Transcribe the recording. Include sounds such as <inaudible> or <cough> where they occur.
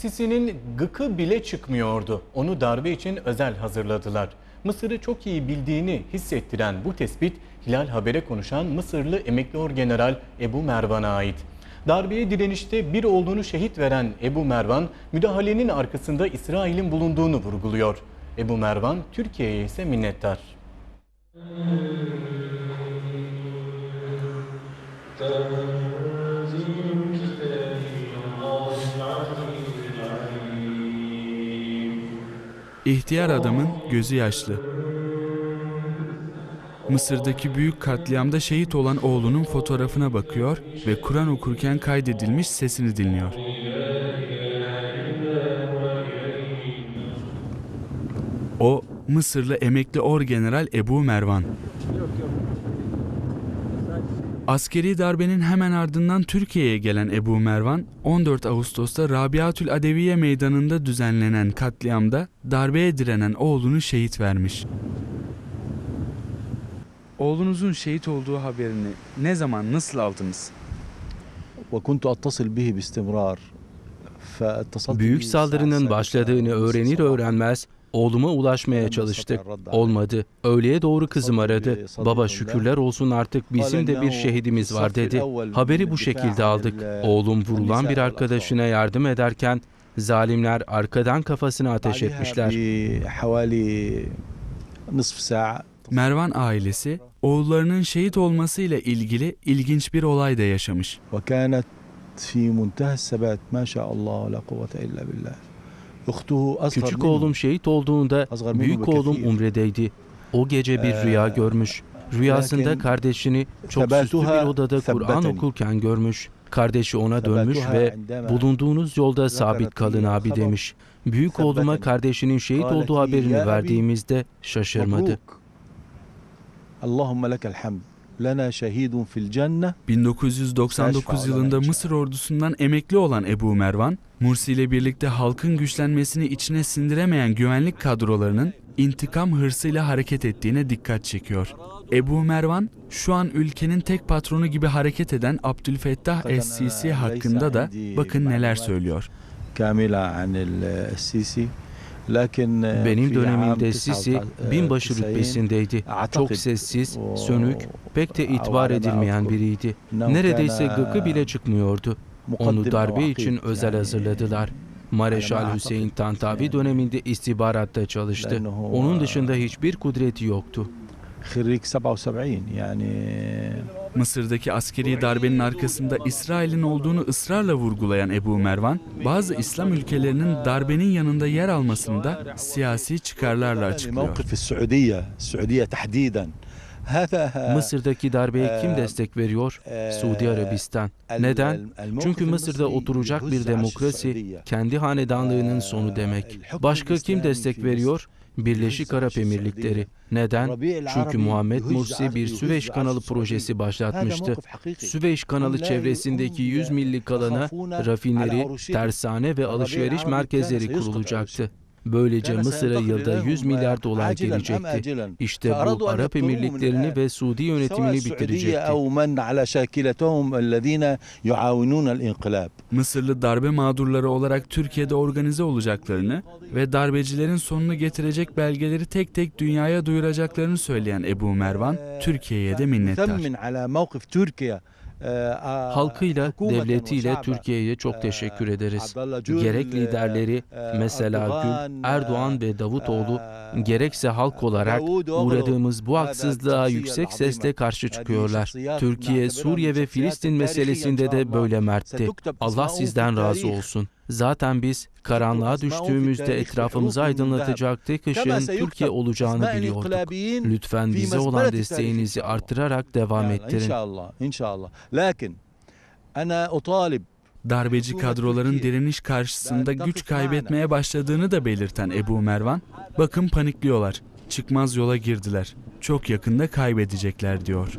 Sisi'nin gıkı bile çıkmıyordu. Onu darbe için özel hazırladılar. Mısır'ı çok iyi bildiğini hissettiren bu tespit Hilal Haber'e konuşan Mısırlı emekli orgeneral Ebu Mervan'a ait. Darbeye direnişte bir olduğunu şehit veren Ebu Mervan, müdahalenin arkasında İsrail'in bulunduğunu vurguluyor. Ebu Mervan, Türkiye'ye ise minnettar. İhtiyar adamın gözü yaşlı. Mısır'daki büyük katliamda şehit olan oğlunun fotoğrafına bakıyor ve Kur'an okurken kaydedilmiş sesini dinliyor. O Mısırlı emekli orgeneral Ebu Mervan. Askeri darbenin hemen ardından Türkiye'ye gelen Ebu Mervan, 14 Ağustos'ta Rabiatül Adeviye Meydanı'nda düzenlenen katliamda darbeye direnen oğlunu şehit vermiş. Oğlunuzun şehit olduğu haberini ne zaman, nasıl aldınız? Büyük saldırının başladığını öğrenir öğrenmez oğluma ulaşmaya çalıştık. Olmadı. Öğleye doğru kızım aradı. Baba şükürler olsun artık bizim de bir şehidimiz var dedi. Haberi bu şekilde aldık. Oğlum vurulan bir arkadaşına yardım ederken zalimler arkadan kafasına ateş بعدها etmişler. بحوالي نصف ساعة Mervan ailesi oğullarının şehit olmasıyla ilgili ilginç bir olay da yaşamış. وكانت في منتهى الثبات ما شاء الله لا قوة إلا بالله أخته أصغر Küçük oğlum şehit olduğunda büyük oğlum umredeydi. O gece bir rüya görmüş. Rüyasında kardeşini çok süslü bir odada Kur'an okurken görmüş. Kardeşi ona dönmüş ve bulunduğunuz yolda sabit kalın abi demiş. Büyük oğluma kardeşinin şehit olduğu haberini verdiğimizde şaşırmadı. 1999 yılında Mısır ordusundan emekli olan Ebu Mervan, Mursi ile birlikte halkın güçlenmesini içine sindiremeyen güvenlik kadrolarının intikam hırsıyla hareket ettiğine dikkat çekiyor. Ebu Mervan, şu an ülkenin tek patronu gibi hareket eden Abdülfettah Es-Sisi hakkında da bakın neler söylüyor. Benim dönemimde Sisi binbaşı rütbesindeydi. Çok sessiz, sönük, pek de itibar edilmeyen biriydi. Neredeyse gıkı bile çıkmıyordu. Onu darbe için özel hazırladılar. Mareşal Hüseyin Tantavi döneminde istihbaratta çalıştı. Onun dışında hiçbir kudreti yoktu. Yani... Mısır'daki askeri darbenin arkasında İsrail'in olduğunu ısrarla vurgulayan Ebu Mervan, bazı İslam ülkelerinin darbenin yanında yer almasını da siyasi çıkarlarla açıklıyor. <laughs> Mısır'daki darbeye kim destek veriyor? Suudi Arabistan. Neden? Çünkü Mısır'da oturacak bir demokrasi kendi hanedanlığının sonu demek. Başka kim destek veriyor? Birleşik Arap Emirlikleri. Neden? Çünkü Muhammed Mursi bir Süveyş Kanalı projesi başlatmıştı. Süveyş Kanalı çevresindeki 100 millik alana rafineri, tersane ve alışveriş merkezleri kurulacaktı. Böylece Mısır'a yılda 100 milyar dolar gelecekti. İşte bu Arap Emirliklerini ve Suudi yönetimini bitirecekti. Mısırlı darbe mağdurları olarak Türkiye'de organize olacaklarını ve darbecilerin sonunu getirecek belgeleri tek tek dünyaya duyuracaklarını söyleyen Ebu Mervan, Türkiye'ye de minnettar. Halkıyla, devletiyle Türkiye'ye çok teşekkür ederiz. Gerek liderleri mesela Gül, Erdoğan ve Davutoğlu gerekse halk olarak uğradığımız bu haksızlığa yüksek sesle karşı çıkıyorlar. Türkiye, Suriye ve Filistin meselesinde de böyle mertti. Allah sizden razı olsun. Zaten biz karanlığa düştüğümüzde etrafımızı aydınlatacak tek ışığın Türkiye olacağını biliyorduk. Lütfen bize olan desteğinizi artırarak devam ettirin. İnşallah, inşallah. Lakin ana utalib Darbeci kadroların direniş karşısında güç kaybetmeye başladığını da belirten Ebu Mervan, bakın panikliyorlar, çıkmaz yola girdiler, çok yakında kaybedecekler diyor.